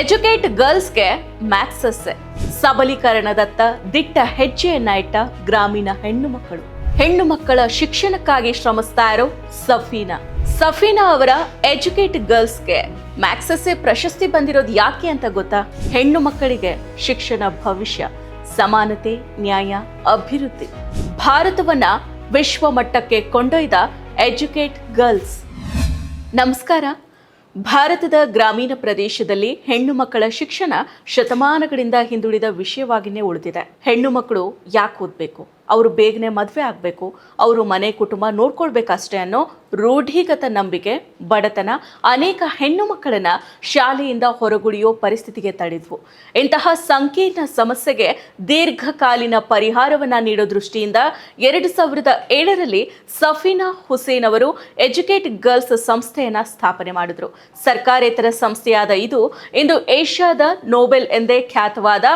Educate ಗರ್ಲ್ಸ್ಗೆ ಮ್ಯಾಕ್ಸಸ್ ಸಬಲೀಕರಣದತ್ತ ದಿಟ್ಟ ಹೆಜ್ಜೆಯನ್ನ ಇಟ್ಟ ಗ್ರಾಮೀಣ ಹೆಣ್ಣು ಮಕ್ಕಳು. ಹೆಣ್ಣು ಮಕ್ಕಳ ಶಿಕ್ಷಣಕ್ಕಾಗಿ ಶ್ರಮಿಸ್ತಾ ಇರೋ ಸಫೀನಾ. ಸಫೀನಾ ಅವರ ಎಜುಕೇಟ್ ಗರ್ಲ್ಸ್ಗೆ ಮ್ಯಾಕ್ಸಸ್ಸೆ ಪ್ರಶಸ್ತಿ ಬಂದಿರೋದು ಯಾಕೆ ಅಂತ ಗೊತ್ತಾ? ಹೆಣ್ಣು ಮಕ್ಕಳಿಗೆ ಶಿಕ್ಷಣ ಭವಿಷ್ಯ, ಸಮಾನತೆ, ನ್ಯಾಯ, ಅಭಿವೃದ್ಧಿ. ಭಾರತವನ್ನ ವಿಶ್ವ ಮಟ್ಟಕ್ಕೆ ಕೊಂಡೊಯ್ದ ಎಜುಕೇಟ್ ಗರ್ಲ್ಸ್ ನಮಸ್ಕಾರ. ಭಾರತದ ಗ್ರಾಮೀಣ ಪ್ರದೇಶದಲ್ಲಿ ಹೆಣ್ಣು ಮಕ್ಕಳ ಶಿಕ್ಷಣ ಶತಮಾನಗಳಿಂದ ಹಿಂದುಳಿದ ವಿಷಯವಾಗಿಯೇ ಉಳಿದಿದೆ. ಹೆಣ್ಣು ಮಕ್ಕಳು ಯಾಕೆ ಓದಬೇಕು? ಅವರು ಬೇಗನೆ ಮದುವೆ ಆಗಬೇಕು, ಅವರು ಮನೆ ಕುಟುಂಬ ನೋಡ್ಕೊಳ್ಬೇಕಷ್ಟೇ ಅನ್ನೋ ರೂಢಿಗತ ನಂಬಿಕೆ, ಬಡತನ ಅನೇಕ ಹೆಣ್ಣು ಮಕ್ಕಳನ್ನು ಶಾಲೆಯಿಂದ ಹೊರಗುಳಿಯೋ ಪರಿಸ್ಥಿತಿಗೆ ತಡೆದ್ವು ಇಂತಹ ಸಂಕೀರ್ಣ ಸಮಸ್ಯೆಗೆ ದೀರ್ಘಕಾಲೀನ ಪರಿಹಾರವನ್ನ ನೀಡೋ ದೃಷ್ಟಿಯಿಂದ ಎರಡು ಸಾವಿರದ ಏಳರಲ್ಲಿ ಸಫೀನಾ ಹುಸೇನ್ ಅವರು ಎಜುಕೇಟ್ ಗರ್ಲ್ಸ್ ಸಂಸ್ಥೆಯನ್ನು ಸ್ಥಾಪನೆ ಮಾಡಿದ್ರು. ಸರ್ಕಾರೇತರ ಸಂಸ್ಥೆಯಾದ ಇದು ಇಂದು ಏಷ್ಯಾದ ನೋಬೆಲ್ ಎಂದೇ ಖ್ಯಾತವಾದ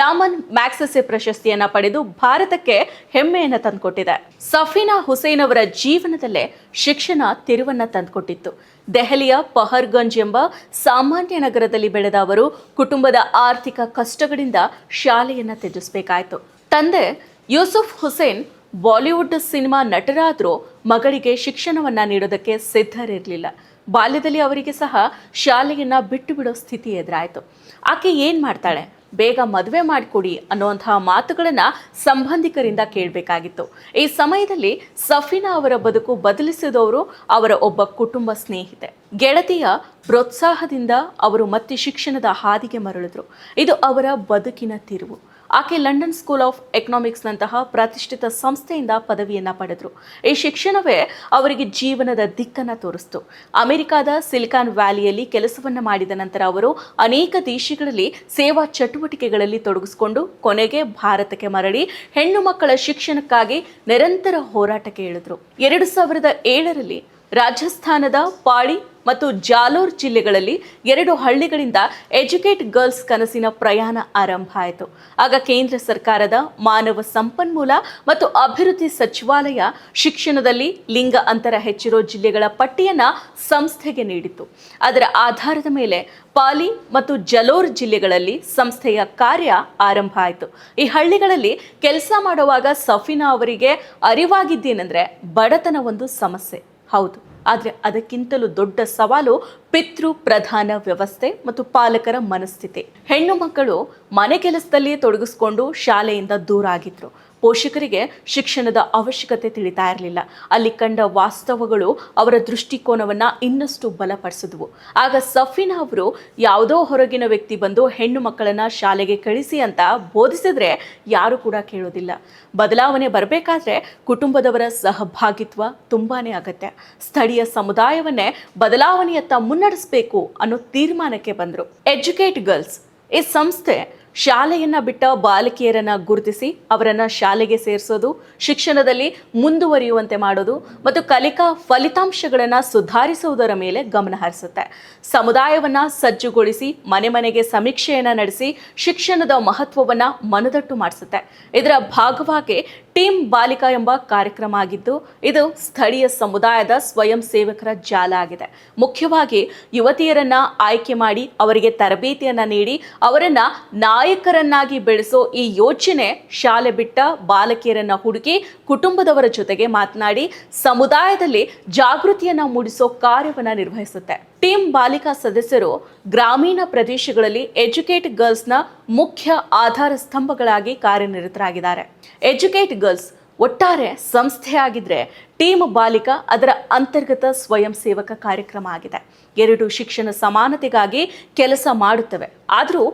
ರಾಮನ್ ಮ್ಯಾಕ್ಸಸೆ ಪ್ರಶಸ್ತಿಯನ್ನು ಪಡೆದು ಭಾರತಕ್ಕೆ ಹೆಮ್ಮೆಯನ್ನ ತಂದುಕೊಟ್ಟಿದೆ. ಸಫೀನಾ ಹುಸೇನ್ ಅವರ ಜೀವನದಲ್ಲೇ ಶಿಕ್ಷಣ ತಿರುವನ್ನ ತಂದುಕೊಟ್ಟಿತ್ತು. ದೆಹಲಿಯ ಪಹರ್ಗಂಜ್ ಎಂಬ ಸಾಮಾನ್ಯ ನಗರದಲ್ಲಿ ಬೆಳೆದ ಅವರು ಕುಟುಂಬದ ಆರ್ಥಿಕ ಕಷ್ಟಗಳಿಂದ ಶಾಲೆಯನ್ನು ತ್ಯಜಿಸಬೇಕಾಯಿತು. ತಂದೆ ಯೂಸುಫ್ ಹುಸೇನ್ ಬಾಲಿವುಡ್ ಸಿನಿಮಾ ನಟರಾದರೂ ಮಗಳಿಗೆ ಶಿಕ್ಷಣವನ್ನ ನೀಡೋದಕ್ಕೆ ಸಿದ್ಧರಿರಲಿಲ್ಲ. ಬಾಲ್ಯದಲ್ಲಿ ಅವರಿಗೆ ಸಹ ಶಾಲೆಯನ್ನು ಬಿಟ್ಟು ಬಿಡೋ ಸ್ಥಿತಿ ಎದುರಾಯಿತು. ಆಕೆ ಏನು ಮಾಡ್ತಾಳೆ? ಬೇಗ ಮದುವೆ ಮಾಡಿಕೊಡಿ ಅನ್ನುವಂತಹ ಮಾತುಗಳನ್ನು ಸಂಬಂಧಿಕರಿಂದ ಕೇಳಬೇಕಾಗಿತ್ತು. ಈ ಸಮಯದಲ್ಲಿ ಸಫಿನಾ ಅವರ ಬದುಕು ಬದಲಿಸಿದವರು ಅವರ ಒಬ್ಬ ಕುಟುಂಬ ಸ್ನೇಹಿತೆ. ಗೆಳತಿಯ ಪ್ರೋತ್ಸಾಹದಿಂದ ಅವರು ಮತ್ತೆ ಶಿಕ್ಷಣದ ಹಾದಿಗೆ ಮರಳಿದ್ರು. ಇದು ಅವರ ಬದುಕಿನ ತಿರುವು. ಆಕೆ ಲಂಡನ್ ಸ್ಕೂಲ್ ಆಫ್ ಎಕನಾಮಿಕ್ಸ್ನಂತಹ ಪ್ರತಿಷ್ಠಿತ ಸಂಸ್ಥೆಯಿಂದ ಪದವಿಯನ್ನು ಪಡೆದರು. ಈ ಶಿಕ್ಷಣವೇ ಅವರಿಗೆ ಜೀವನದ ದಿಕ್ಕನ್ನು ತೋರಿಸ್ತು. ಅಮೆರಿಕಾದ ಸಿಲಿಕಾನ್ ವ್ಯಾಲಿಯಲ್ಲಿ ಕೆಲಸವನ್ನು ಮಾಡಿದ ನಂತರ ಅವರು ಅನೇಕ ದೇಶಗಳಲ್ಲಿ ಸೇವಾ ಚಟುವಟಿಕೆಗಳಲ್ಲಿ ತೊಡಗಿಸಿಕೊಂಡು ಕೊನೆಗೆ ಭಾರತಕ್ಕೆ ಮರಳಿ ಹೆಣ್ಣು ಮಕ್ಕಳ ಶಿಕ್ಷಣಕ್ಕಾಗಿ ನಿರಂತರ ಹೋರಾಟಕ್ಕೆ ಇಳಿದ್ರು. ಎರಡು ಸಾವಿರದ ಏಳರಲ್ಲಿ ರಾಜಸ್ಥಾನದ ಪಾಳಿ ಮತ್ತು ಜಾಲೋರ್ ಜಿಲ್ಲೆಗಳಲ್ಲಿ ಎರಡು ಹಳ್ಳಿಗಳಿಂದ ಎಜುಕೇಟ್ ಗರ್ಲ್ಸ್ ಕನಸಿನ ಪ್ರಯಾಣ ಆರಂಭ ಆಯಿತು. ಆಗ ಕೇಂದ್ರ ಸರ್ಕಾರದ ಮಾನವ ಸಂಪನ್ಮೂಲ ಮತ್ತು ಅಭಿವೃದ್ಧಿ ಸಚಿವಾಲಯ ಶಿಕ್ಷಣದಲ್ಲಿ ಲಿಂಗ ಅಂತರ ಹೆಚ್ಚಿರೋ ಜಿಲ್ಲೆಗಳ ಪಟ್ಟಿಯನ್ನು ಸಂಸ್ಥೆಗೆ ನೀಡಿತು ಅದರ ಆಧಾರದ ಮೇಲೆ ಪಾಲಿ ಮತ್ತು ಜಲೋರ್ ಜಿಲ್ಲೆಗಳಲ್ಲಿ ಸಂಸ್ಥೆಯ ಕಾರ್ಯ ಆರಂಭ ಆಯಿತು. ಈ ಹಳ್ಳಿಗಳಲ್ಲಿ ಕೆಲಸ ಮಾಡುವಾಗ ಸಫಿನಾ ಅವರಿಗೆ ಅರಿವಾಗಿದ್ದೇನೆಂದರೆ ಬಡತನ ಒಂದು ಸಮಸ್ಯೆ. ಹೌದು. ಆದರೆ ಅದಕ್ಕಿಂತಲೂ ದೊಡ್ಡ ಸವಾಲು ಪಿತೃ ಪ್ರಧಾನ ವ್ಯವಸ್ಥೆ ಮತ್ತು ಪಾಲಕರ ಮನಸ್ಥಿತಿ. ಹೆಣ್ಣು ಮಕ್ಕಳು ಮನೆ ಕೆಲಸದಲ್ಲಿಯೇ ತೊಡಗಿಸ್ಕೊಂಡು ಶಾಲೆಯಿಂದ ದೂರ ಆಗಿದ್ರು. ಪೋಷಕರಿಗೆ ಶಿಕ್ಷಣದ ಅವಶ್ಯಕತೆ ತಿಳಿತಾ ಇರಲಿಲ್ಲ. ಅಲ್ಲಿ ಕಂಡ ವಾಸ್ತವಗಳು ಅವರ ದೃಷ್ಟಿಕೋನವನ್ನು ಇನ್ನಷ್ಟು ಬಲಪಡಿಸಿದ್ವು. ಆಗ ಸಫೀನಾ ಅವರು ಯಾವುದೋ ಹೊರಗಿನ ವ್ಯಕ್ತಿ ಬಂದು ಹೆಣ್ಣು ಮಕ್ಕಳನ್ನು ಶಾಲೆಗೆ ಕಳಿಸಿ ಅಂತ ಬೋಧಿಸಿದ್ರೆ ಯಾರು ಕೂಡ ಕೇಳೋದಿಲ್ಲ. ಬದಲಾವಣೆ ಬರಬೇಕಾದ್ರೆ ಕುಟುಂಬದವರ ಸಹಭಾಗಿತ್ವ ತುಂಬಾ ಅಗತ್ಯ. ಸ್ಥಳೀಯ ಸಮುದಾಯವನ್ನೇ ಬದಲಾವಣೆಯತ್ತ ಮುನ್ನಡೆಸಬೇಕು ಅನ್ನೋ ತೀರ್ಮಾನಕ್ಕೆ ಬಂದರು. ಎಜುಕೇಟ್ ಗರ್ಲ್ಸ್ ಈ ಸಂಸ್ಥೆ ಶಾಲೆಯನ್ನ ಬಿಟ್ಟ ಬಾಲಕಿಯರನ್ನ ಗುರುತಿಸಿ ಅವರನ್ನ ಶಾಲೆಗೆ ಸೇರಿಸೋದು, ಶಿಕ್ಷಣದಲ್ಲಿ ಮುಂದುವರಿಯುವಂತೆ ಮಾಡೋದು ಮತ್ತು ಕಲಿಕಾ ಫಲಿತಾಂಶಗಳನ್ನ ಸುಧಾರಿಸುವುದರ ಮೇಲೆ ಗಮನ ಹರಿಸುತ್ತೆ. ಸಮುದಾಯವನ್ನ ಸಜ್ಜುಗೊಳಿಸಿ, ಮನೆ ಮನೆಗೆ ಸಮೀಕ್ಷೆಯನ್ನ ನಡೆಸಿ, ಶಿಕ್ಷಣದ ಮಹತ್ವವನ್ನ ಮನದಟ್ಟು ಮಾಡಿಸುತ್ತೆ. ಇದರ ಭಾಗವಾಗಿ ಟೀಮ್ ಬಾಲಿಕಾ ಎಂಬ ಕಾರ್ಯಕ್ರಮ ಆಗಿದ್ದು, ಇದು ಸ್ಥಳೀಯ ಸಮುದಾಯದ ಸ್ವಯಂ ಸೇವಕರ ಜಾಲ ಆಗಿದೆ. ಮುಖ್ಯವಾಗಿ ಯುವತಿಯರನ್ನ ಆಯ್ಕೆ ಮಾಡಿ ಅವರಿಗೆ ತರಬೇತಿಯನ್ನ ನೀಡಿ, ಅವರನ್ನ ನಾಯಕರನ್ನಾಗಿ ಬೆಳೆಸೋ ಈ ಯೋಜನೆ ಶಾಲೆ ಬಿಟ್ಟ ಬಾಲಕಿಯರನ್ನ ಹುಡುಕಿ ಕುಟುಂಬದವರ ಜೊತೆಗೆ ಮಾತನಾಡಿ, ಸಮುದಾಯದಲ್ಲಿ ಜಾಗೃತಿಯನ್ನ ಮೂಡಿಸೋ ಕಾರ್ಯವನ್ನ ನಿರ್ವಹಿಸುತ್ತೆ. ಟೀಮ್ ಬಾಲಿಕಾ ಸದಸ್ಯರು ಗ್ರಾಮೀಣ ಪ್ರದೇಶಗಳಲ್ಲಿ ಎಜುಕೇಟ್ ಗರ್ಲ್ಸ್ನ ಮುಖ್ಯ ಆಧಾರ ಸ್ತಂಭಗಳಾಗಿ ಕಾರ್ಯನಿರತರಾಗಿದ್ದಾರೆ. ಎಜುಕೇಟ್ ಗರ್ಲ್ಸ್ ಒಟ್ಟಾರೆ ಸಂಸ್ಥೆಯಾಗಿದ್ರೆ ಟೀಮ್ ಬಾಲಿಕಾ ಅದರ ಅಂತರ್ಗತ ಸ್ವಯಂ ಸೇವಕ ಕಾರ್ಯಕ್ರಮ ಆಗಿದೆ. ಎರಡು ಶಿಕ್ಷಣ ಸಮಾನತೆಗಾಗಿ ಕೆಲಸ ಮಾಡುತ್ತವೆ. ಆದರೂ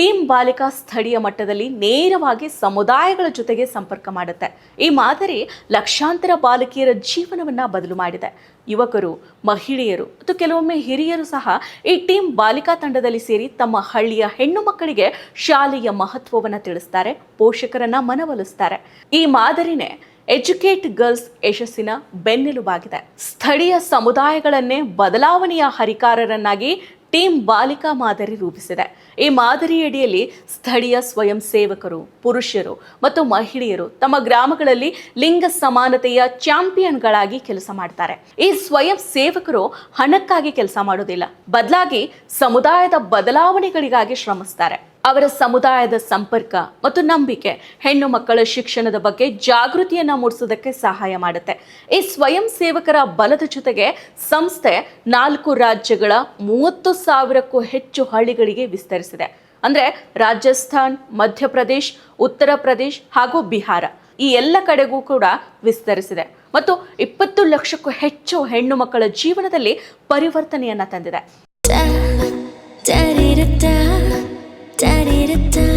ಟೀಮ್ ಬಾಲಿಕಾ ಸ್ಥಳೀಯ ಮಟ್ಟದಲ್ಲಿ ನೇರವಾಗಿ ಸಮುದಾಯಗಳ ಜೊತೆಗೆ ಸಂಪರ್ಕ ಮಾಡುತ್ತೆ. ಈ ಮಾದರಿ ಲಕ್ಷಾಂತರ ಬಾಲಕಿಯರ ಜೀವನವನ್ನ ಬದಲು ಮಾಡಿದೆ. ಯುವಕರು, ಮಹಿಳೆಯರು ಮತ್ತು ಕೆಲವೊಮ್ಮೆ ಹಿರಿಯರು ಸಹ ಈ ಟೀಮ್ ಬಾಲಿಕಾ ತಂಡದಲ್ಲಿ ಸೇರಿ ತಮ್ಮ ಹಳ್ಳಿಯ ಹೆಣ್ಣು ಮಕ್ಕಳಿಗೆ ಶಾಲೆಯ ಮಹತ್ವವನ್ನು ತಿಳಿಸ್ತಾರೆ, ಪೋಷಕರನ್ನ ಮನವೊಲಿಸ್ತಾರೆ. ಈ ಮಾದರಿನೇ ಎಜುಕೇಟ್ ಗರ್ಲ್ಸ್ ಯಶಸ್ಸಿನ ಬೆನ್ನೆಲುಬಾಗಿದೆ. ಸ್ಥಳೀಯ ಸಮುದಾಯಗಳನ್ನೇ ಬದಲಾವಣೆಯ ಹರಿಕಾರರನ್ನಾಗಿ ಟೀಮ್ ಬಾಲಿಕಾ ಮಾದರಿ ರೂಪಿಸಿದೆ. ಈ ಮಾದರಿಯಡಿಯಲ್ಲಿ ಸ್ಥಳೀಯ ಸ್ವಯಂ ಸೇವಕರು, ಪುರುಷರು ಮತ್ತು ಮಹಿಳೆಯರು ತಮ್ಮ ಗ್ರಾಮಗಳಲ್ಲಿ ಲಿಂಗ ಸಮಾನತೆಯ ಚಾಂಪಿಯನ್ಗಳಾಗಿ ಕೆಲಸ ಮಾಡ್ತಾರೆ. ಈ ಸ್ವಯಂ ಸೇವಕರು ಹಣಕ್ಕಾಗಿ ಕೆಲಸ ಮಾಡೋದಿಲ್ಲ. ಬದಲಾಗಿ ಸಮುದಾಯದ ಬದಲಾವಣೆಗಳಿಗಾಗಿ ಶ್ರಮಿಸ್ತಾರೆ. ಅವರ ಸಮುದಾಯದ ಸಂಪರ್ಕ ಮತ್ತು ನಂಬಿಕೆ ಹೆಣ್ಣು ಮಕ್ಕಳ ಶಿಕ್ಷಣದ ಬಗ್ಗೆ ಜಾಗೃತಿಯನ್ನು ಮೂಡಿಸೋದಕ್ಕೆ ಸಹಾಯ ಮಾಡುತ್ತೆ. ಈ ಸ್ವಯಂ ಸೇವಕರ ಬಲದ ಜೊತೆಗೆ ಸಂಸ್ಥೆ ನಾಲ್ಕು ರಾಜ್ಯಗಳ ಮೂವತ್ತು ಸಾವಿರಕ್ಕೂ ಹೆಚ್ಚು ಹಳ್ಳಿಗಳಿಗೆ ವಿಸ್ತರಿಸಿದೆ. ಅಂದರೆ ರಾಜಸ್ಥಾನ್, ಮಧ್ಯಪ್ರದೇಶ್, ಉತ್ತರ ಪ್ರದೇಶ್ ಹಾಗೂ ಬಿಹಾರ ಈ ಎಲ್ಲ ಕಡೆಗೂ ಕೂಡ ವಿಸ್ತರಿಸಿದೆ. ಮತ್ತು ಇಪ್ಪತ್ತು ಲಕ್ಷಕ್ಕೂ ಹೆಚ್ಚು ಹೆಣ್ಣು ಮಕ್ಕಳ ಜೀವನದಲ್ಲಿ ಪರಿವರ್ತನೆಯನ್ನು ತಂದಿದೆ.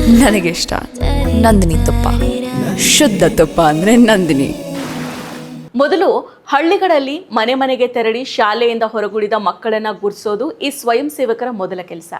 ನನಗಿಷ್ಟ. ನಂದಿನಿ ತುಪ್ಪ. ಶುದ್ಧ ತುಪ್ಪ ಅಂದರೆ ನಂದಿನಿ. ಮೊದಲು ಹಳ್ಳಿಗಳಲ್ಲಿ ಮನೆ ಮನೆಗೆ ತೆರಳಿ ಶಾಲೆಯಿಂದ ಹೊರಗುಳಿದ ಮಕ್ಕಳನ್ನ ಗುರ್ಸೋದು ಈ ಸ್ವಯಂ ಸೇವಕರ ಮೊದಲ ಕೆಲಸ.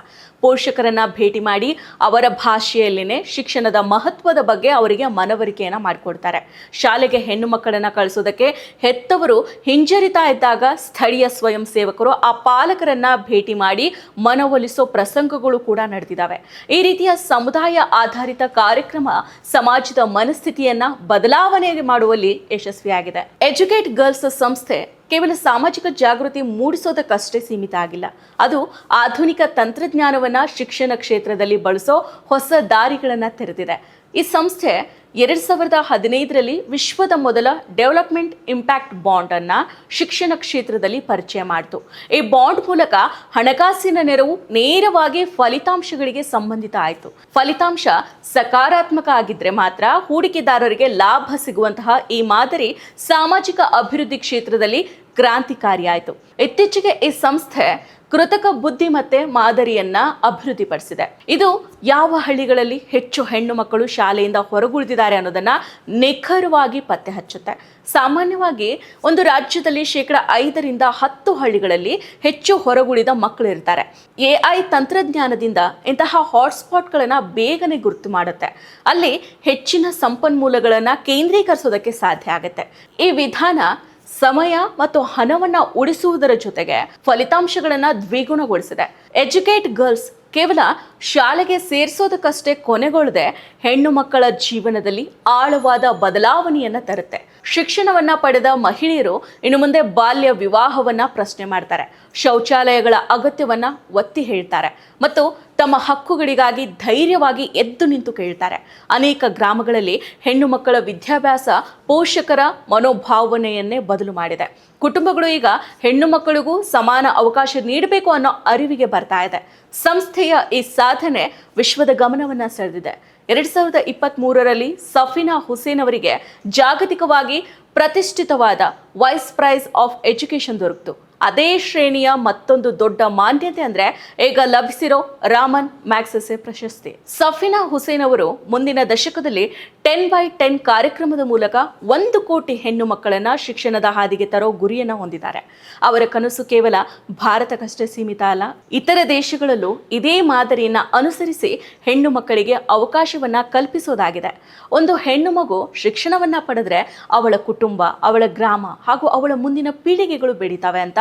ಪೋಷಕರನ್ನ ಭೇಟಿ ಮಾಡಿ ಅವರ ಭಾಷೆಯಲ್ಲಿನೇ ಶಿಕ್ಷಣದ ಮಹತ್ವದ ಬಗ್ಗೆ ಅವರಿಗೆ ಮನವರಿಕೆಯನ್ನ ಮಾಡಿಕೊಡ್ತಾರೆ. ಶಾಲೆಗೆ ಹೆಣ್ಣು ಮಕ್ಕಳನ್ನ ಕಳಿಸೋದಕ್ಕೆ ಹೆತ್ತವರು ಹಿಂಜರಿತಾ ಇದ್ದಾಗ ಸ್ಥಳೀಯ ಸ್ವಯಂ ಸೇವಕರು ಆ ಪಾಲಕರನ್ನ ಭೇಟಿ ಮಾಡಿ ಮನವೊಲಿಸೋ ಪ್ರಸಂಗಗಳು ಕೂಡ ನಡೆದಿದ್ದಾವೆ ಈ ರೀತಿಯ ಸಮುದಾಯ ಆಧಾರಿತ ಕಾರ್ಯಕ್ರಮ ಸಮಾಜದ ಮನಸ್ಥಿತಿಯನ್ನ ಬದಲಾವಣೆ ಮಾಡುವಲ್ಲಿ ಯಶಸ್ವಿಯಾಗಿದೆ. ಎಜುಕೇಟ್ ಗರ್ಲ್ಸ್ ಸಂಸ್ಥೆ ಕೇವಲ ಸಾಮಾಜಿಕ ಜಾಗೃತಿ ಮೂಡಿಸೋದಕ್ಕಷ್ಟೇ ಸೀಮಿತ ಆಗಿಲ್ಲ. ಅದು ಆಧುನಿಕ ತಂತ್ರಜ್ಞಾನವನ್ನ ಶಿಕ್ಷಣ ಕ್ಷೇತ್ರದಲ್ಲಿ ಬಳಸೋ ಹೊಸ ದಾರಿಗಳನ್ನ ತೆರೆದಿದೆ. ಈ ಸಂಸ್ಥೆ ಎರಡ್ ಸಾವಿರದ ಹದಿನೈದರಲ್ಲಿ ವಿಶ್ವದ ಮೊದಲ ಡೆವಲಪ್ಮೆಂಟ್ ಇಂಪ್ಯಾಕ್ಟ್ ಬಾಂಡ್ ಅನ್ನ ಶಿಕ್ಷಣ ಕ್ಷೇತ್ರದಲ್ಲಿ ಪರಿಚಯ ಮಾಡಿತು. ಈ ಬಾಂಡ್ ಮೂಲಕ ಹಣಕಾಸಿನ ನೆರವು ನೇರವಾಗಿ ಫಲಿತಾಂಶಗಳಿಗೆ ಸಂಬಂಧಿತ ಆಯಿತು. ಫಲಿತಾಂಶ ಸಕಾರಾತ್ಮಕ ಆಗಿದ್ರೆ ಮಾತ್ರ ಹೂಡಿಕೆದಾರರಿಗೆ ಲಾಭ ಸಿಗುವಂತಹ ಈ ಮಾದರಿ ಸಾಮಾಜಿಕ ಅಭಿವೃದ್ಧಿ ಕ್ಷೇತ್ರದಲ್ಲಿ ಕ್ರಾಂತಿಕಾರಿಯಾಯಿತು ಇತ್ತೀಚೆಗೆ ಈ ಸಂಸ್ಥೆ ಕೃತಕ ಬುದ್ಧಿಮತ್ತೆ ಮಾದರಿಯನ್ನ ಅಭಿವೃದ್ಧಿಪಡಿಸಿದೆ. ಇದು ಯಾವ ಹಳ್ಳಿಗಳಲ್ಲಿ ಹೆಚ್ಚು ಹೆಣ್ಣು ಮಕ್ಕಳು ಶಾಲೆಯಿಂದ ಹೊರಗುಳಿದಿದ್ದಾರೆ ಅನ್ನೋದನ್ನ ನಿಖರವಾಗಿ ಪತ್ತೆ ಹಚ್ಚುತ್ತೆ. ಸಾಮಾನ್ಯವಾಗಿ ಒಂದು ರಾಜ್ಯದಲ್ಲಿ ಶೇಕಡ ಐದರಿಂದ ಹತ್ತು ಹಳ್ಳಿಗಳಲ್ಲಿ ಹೆಚ್ಚು ಹೊರಗುಳಿದ ಮಕ್ಕಳು ಇರ್ತಾರೆ. ಎ ಐ ತಂತ್ರಜ್ಞಾನದಿಂದ ಇಂತಹ ಹಾಟ್ಸ್ಪಾಟ್ಗಳನ್ನು ಬೇಗನೆ ಗುರುತು ಮಾಡುತ್ತೆ. ಅಲ್ಲಿ ಹೆಚ್ಚಿನ ಸಂಪನ್ಮೂಲಗಳನ್ನು ಕೇಂದ್ರೀಕರಿಸೋದಕ್ಕೆ ಸಾಧ್ಯ ಆಗುತ್ತೆ. ಈ ವಿಧಾನ ಸಮಯ ಮತ್ತು ಹಣವನ್ನ ಉಳಿಸುವುದರ ಜೊತೆಗೆ ಫಲಿತಾಂಶಗಳನ್ನ ದ್ವಿಗುಣಗೊಳಿಸಿದೆ. ಎಜುಕೇಟ್ ಗರ್ಲ್ಸ್ ಕೇವಲ ಶಾಲೆಗೆ ಸೇರಿಸೋದಕ್ಕಷ್ಟೇ ಕೊನೆಗೊಳ್ಳದೆ ಹೆಣ್ಣು ಮಕ್ಕಳ ಜೀವನದಲ್ಲಿ ಆಳವಾದ ಬದಲಾವಣೆಯನ್ನ ತರುತ್ತೆ. ಶಿಕ್ಷಣವನ್ನ ಪಡೆದ ಮಹಿಳೆಯರು ಇನ್ನು ಮುಂದೆ ಬಾಲ್ಯ ವಿವಾಹವನ್ನ ಪ್ರಶ್ನೆ ಮಾಡ್ತಾರೆ. ಶೌಚಾಲಯಗಳ ಅಗತ್ಯವನ್ನ ಒತ್ತಿ ಹೇಳ್ತಾರೆ. ಮತ್ತು ತಮ್ಮ ಹಕ್ಕುಗಳಿಗಾಗಿ ಧೈರ್ಯವಾಗಿ ಎದ್ದು ನಿಂತು ಕೇಳ್ತಾರೆ. ಅನೇಕ ಗ್ರಾಮಗಳಲ್ಲಿ ಹೆಣ್ಣು ಮಕ್ಕಳ ವಿದ್ಯಾಭ್ಯಾಸ ಪೋಷಕರ ಮನೋಭಾವನೆಯನ್ನೇ ಬದಲು ಮಾಡಿದೆ. ಕುಟುಂಬಗಳು ಈಗ ಹೆಣ್ಣು ಮಕ್ಕಳಿಗೂ ಸಮಾನ ಅವಕಾಶ ನೀಡಬೇಕು ಅನ್ನೋ ಅರಿವಿಗೆ ಬರ್ತಾ ಇದೆ. ಸಂಸ್ಥೆಯ ಈ ಸಾಧನೆ ವಿಶ್ವದ ಗಮನವನ್ನು ಸೆಳೆದಿದೆ. ಎರಡ್ ಸಾವಿರದ ಇಪ್ಪತ್ತ್ ಮೂರರಲ್ಲಿ ಸಫಿನಾ ಹುಸೇನ್ ಅವರಿಗೆ ಜಾಗತಿಕವಾಗಿ ಪ್ರತಿಷ್ಠಿತವಾದ ವೈಸ್ ಪ್ರೈಸ್ ಆಫ್ ಎಜುಕೇಶನ್ ದೊರಕಿತು. ಅದೇ ಶ್ರೇಣಿಯ ಮತ್ತೊಂದು ದೊಡ್ಡ ಮಾನ್ಯತೆ ಅಂದ್ರೆ ಈಗ ಲಭಿಸಿರೋ ರಾಮನ್ ಮ್ಯಾಕ್ಸೆಸೆ ಪ್ರಶಸ್ತಿ. ಸಫಿನಾ ಹುಸೇನ್ ಅವರು ಮುಂದಿನ ದಶಕದಲ್ಲಿ ಟೆನ್ ಬೈ ಟೆನ್ ಕಾರ್ಯಕ್ರಮದ ಮೂಲಕ ಒಂದು ಕೋಟಿ ಹೆಣ್ಣು ಮಕ್ಕಳನ್ನ ಶಿಕ್ಷಣದ ಹಾದಿಗೆ ತರೋ ಗುರಿಯನ್ನ ಹೊಂದಿದ್ದಾರೆ. ಅವರ ಕನಸು ಕೇವಲ ಭಾರತಕ್ಕಷ್ಟೇ ಸೀಮಿತ ಅಲ್ಲ, ಇತರ ದೇಶಗಳಲ್ಲೂ ಇದೇ ಮಾದರಿಯನ್ನ ಅನುಸರಿಸಿ ಹೆಣ್ಣು ಮಕ್ಕಳಿಗೆ ಅವಕಾಶವನ್ನ ಕಲ್ಪಿಸೋದಾಗಿದೆ. ಒಂದು ಹೆಣ್ಣು ಮಗು ಶಿಕ್ಷಣವನ್ನ ಪಡೆದ್ರೆ ಅವಳ ಕುಟುಂಬ, ಅವಳ ಗ್ರಾಮ ಹಾಗೂ ಅವಳ ಮುಂದಿನ ಪೀಳಿಗೆಗಳು ಬೆಳೀತಾವೆ ಅಂತ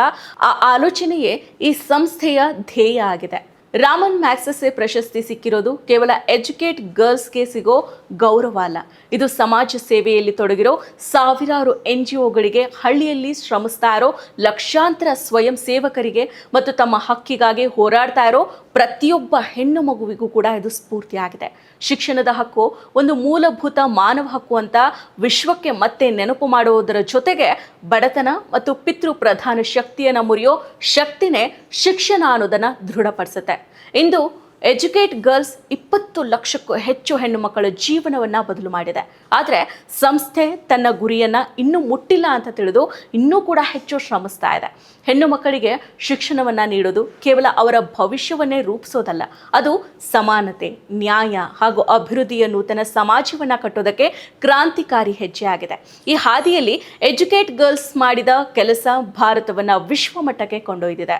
ಆ ಆಲೋಚನೆಯೇ ಈ ಸಂಸ್ಥೆಯ ಧ್ಯೇಯ ಆಗಿದೆ. ರಾಮನ್ ಮ್ಯಾಕ್ಸಸ್ಸೆ ಪ್ರಶಸ್ತಿ ಸಿಕ್ಕಿರೋದು ಕೇವಲ ಎಜುಕೇಟ್ ಗರ್ಲ್ಸ್ಗೆ ಸಿಗೋ ಗೌರವ ಅಲ್ಲ. ಇದು ಸಮಾಜ ಸೇವೆಯಲ್ಲಿ ತೊಡಗಿರೋ ಸಾವಿರಾರು ಎನ್ ಜಿ ಒಗಳಿಗೆ ಹಳ್ಳಿಯಲ್ಲಿ ಶ್ರಮಿಸ್ತಾ ಇರೋ ಲಕ್ಷಾಂತರ ಸ್ವಯಂ ಸೇವಕರಿಗೆ ಮತ್ತು ತಮ್ಮ ಹಕ್ಕಿಗಾಗಿ ಹೋರಾಡ್ತಾ ಇರೋ ಪ್ರತಿಯೊಬ್ಬ ಹೆಣ್ಣು ಮಗುವಿಗೂ ಕೂಡ ಇದು ಸ್ಫೂರ್ತಿಯಾಗಿದೆ ಶಿಕ್ಷಣದ ಹಕ್ಕು, ಒಂದು ಮೂಲಭೂತ ಮಾನವ ಹಕ್ಕು ಅಂತ ವಿಶ್ವಕ್ಕೆ ಮತ್ತೆ ನೆನಪು ಮಾಡುವುದರ ಜೊತೆಗೆ ಬಡತನ ಮತ್ತು ಪಿತೃ ಪ್ರಧಾನ ಶಕ್ತಿಯನ್ನು ಮುರಿಯೋ ಶಕ್ತಿನೇ ಶಿಕ್ಷಣ ಅನ್ನೋದನ್ನು ದೃಢಪಡಿಸುತ್ತೆ. ಇಂದು ಎಜುಕೇಟ್ ಗರ್ಲ್ಸ್ ಇಪ್ಪತ್ತು ಲಕ್ಷಕ್ಕೂ ಹೆಚ್ಚು ಹೆಣ್ಣು ಮಕ್ಕಳ ಜೀವನವನ್ನು ಬದಲು ಮಾಡಿದೆ. ಆದರೆ ಸಂಸ್ಥೆ ತನ್ನ ಗುರಿಯನ್ನು ಇನ್ನೂ ಮುಟ್ಟಿಲ್ಲ ಅಂತ ತಿಳಿದು ಇನ್ನೂ ಕೂಡ ಹೆಚ್ಚು ಶ್ರಮಿಸ್ತಾ ಇದೆ. ಹೆಣ್ಣು ಮಕ್ಕಳಿಗೆ ಶಿಕ್ಷಣವನ್ನು ನೀಡೋದು ಕೇವಲ ಅವರ ಭವಿಷ್ಯವನ್ನೇ ರೂಪಿಸೋದಲ್ಲ, ಅದು ಸಮಾನತೆ, ನ್ಯಾಯ ಹಾಗೂ ಅಭಿವೃದ್ಧಿಯ ನೂತನ ಸಮಾಜವನ್ನು ಕಟ್ಟೋದಕ್ಕೆ ಕ್ರಾಂತಿಕಾರಿ ಹೆಜ್ಜೆ ಆಗಿದೆ. ಈ ಹಾದಿಯಲ್ಲಿ ಎಜುಕೇಟ್ ಗರ್ಲ್ಸ್ ಮಾಡಿದ ಕೆಲಸ ಭಾರತವನ್ನು ವಿಶ್ವಮಟ್ಟಕ್ಕೆ ಕೊಂಡೊಯ್ದಿದೆ.